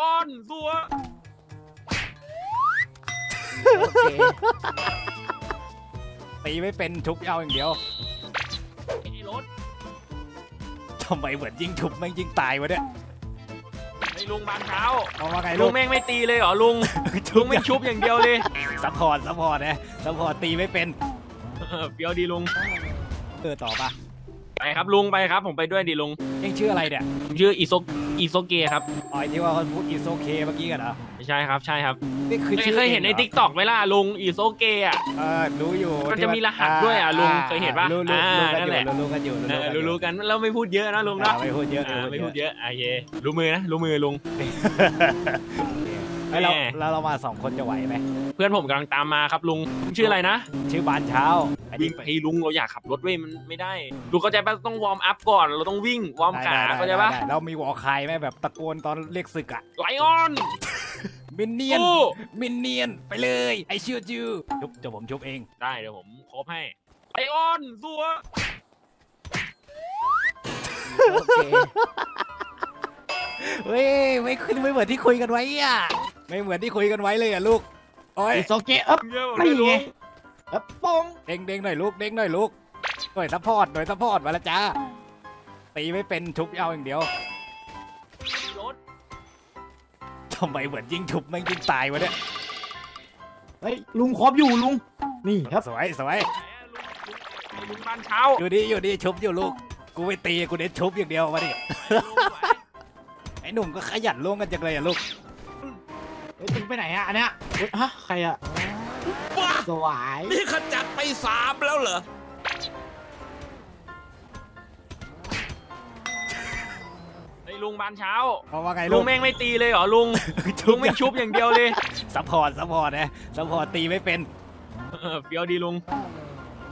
ออนสัวโอเคตีไม่เป็นทุบเอาอย่างเดียวไอ้รถทำไมเหมือนยิงทุบแม่งยิงตายวะเนี่ยไอ้ลุงบานเช้าเอาว่าไงลุลูงกแม่งไม่ตีเลยเหรอลุงลุงไม่ชุบอย่างเดียวเลยซัพพอร์ตซัพพอร์ตนะซัพพอร์ตตีไม่เป็นเออเฟี้ยวดีลุงเออต่อปะไปครับลุงไปครับ ผมไปด้วยดิลุงเองชื่ออะไรเนี่ยผมชื่ออิโซ อิโซเกะครับอ๋อไอที่ว่าเขาพูดอีโซเคเมื่อกี้กันเหรอไม่ใช่ครับใช่ครับนี่คือเคยชื่อเคยเห็นในงรอทิกตอกไหมล่ะลุงอิโซเกะอะ เออรู้อยู่มันที่จะมีรหัสด้วยอะลุงเคยเห็นปะรู้รู้อ่ารู้กันนั่อนแหยู่ละรู้กันอยู่เออรู้รู้ๆกันแล้วไม่พูดเยอะนะลุงนะอ่าไม่พูดเยอะอ่าไม่พูดเยอะโอเครู้มือนะรู้มือลุงไอ ยเราแม่เราเรามาสองคนจะไหวไหมเพื่อนผมกำลังตามมาครับลุงชื่ออะไรนะชื่อบานเช้าอันวิ่นี้งไปลุงเราอยากขับรถเว้ยมันไม่ได้ลุงเข้าใจปะต้องวอร์มอัพก่อนเราต้องวิ่งวอร์มขาได้ได้เข้าใจปะได้ได้เรามีวอลคายไหมแบบตะโกนตอนเรียกศึกอะไลออนมินเนียนสู้มินเนียนไปเลยไอเชื่อจือชุบเดี๋ยวผมชุบเอง ได้เดี๋ยวผมครบให้ไลออนสัวโอเคเฮ้ยไม่ขึ้นไม่เหมือนที่คุยกันไว้อะ ไม่เหมือนที่คุยกันไว้เลยอะลูกโอ้ยอิโซเกะเอ๊บเยอะไม่ไม่รู้ไงเอ๊บปงเด้งเด้งหน่อยลูกเด้งหน่อยลูกหน่อยซัพพอร์ตหน่อยซัพพอร์ตมาแล้วจ้าตีไม่เป็นทุบเอาอย่างเดียวรถทำไมเหมือนยิงทุบแม่งยิงตายวะเนี่ยเฮ้ยลุงครบอยู่ลุง นี่ครับสวยสวยไหนอะลุงลุงลุงบ้านเช้าอยู่ดีอยู่ดีชุบอยู่ลูกกูไม่ตีกูเน้นชุบอย่างเดียวมาดิลุงไหวไอ้หนุ่มก็ขยันล่วงกันจังเลยอะลูก เฮ้ยลุงไปไหนอะอันเนี้ยเฮ้ยฮะใครอะสวายนี่ขจัดไปสามแล้วเหรอ ไอ้ลุงบ้านเช้าเอาว่าไงลุลูงกแม่งไม่ตีเลยเหรอลุง ลุงไม่ชุบอย่างเดียวเลยซัพพอร์ตซัพพอร์ตนะซัพพอร์ตตีไม่เป็น เออเฟี้ยวดีลุง